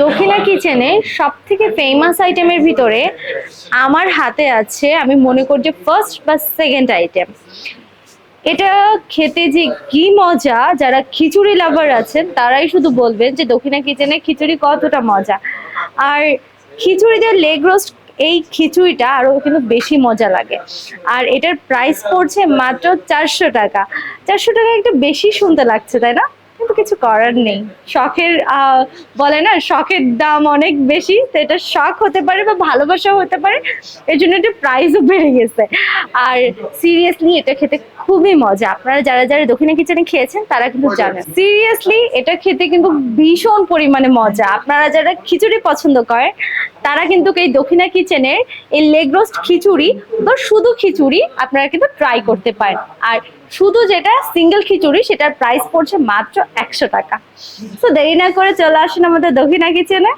দক্ষিণা কিচেনে সব থেকে ফেমাস আইটেমের ভিতরে আমার হাতে আছে, আমি মনে করি যে ফার্স্ট বা সেকেন্ড আইটেম এটা খেতে যে কি মজা, যারা খিচুড়ি লাভার আছেন, তারাই শুধু বলবেন যে দক্ষিণা কিচেনে খিচুড়ি কতটা মজা। আর খিচুড়িতে লেগ রোস্ট এই খিচুড়িটা আরও কিন্তু বেশি মজা লাগে। আর এটার প্রাইস পড়ছে মাত্র চারশো টাকা। চারশো টাকা একটু বেশি শুনতে লাগছে, তাই না? কিন্তু কিছু করার নেই। শখের বলে না শখের দাম অনেক বেশি তো এটা শখ হতে পারে বা ভালোবাসা হতে পারে এর জন্য এটা প্রাইসও বেড়ে গেছে। আর সিরিয়াসলি এটা খেতে খুবই মজা। আপনারা যারা যারা দক্ষিণা কিচেনে খেয়েছেন তারা কিন্তু জানেন। সিরিয়াসলি এটা খেতে কিন্তু ভীষণ পরিমাণে মজা। আপনারা যারা খিচুড়ি পছন্দ করেন তারা কিন্তু এই দক্ষিণা কিচেনের এই লেগ রোস্ট খিচুড়ি বা শুধু খিচুড়ি আপনারা কিন্তু ট্রাই করতে পারেন। আর শুধু যেটা সিঙ্গেল খিচুড়ি সেটার প্রাইস পড়ছে মাত্র একশো টাকা। তো দেরি না করে চলে আসুন আমাদের দক্ষিণা কিচেনে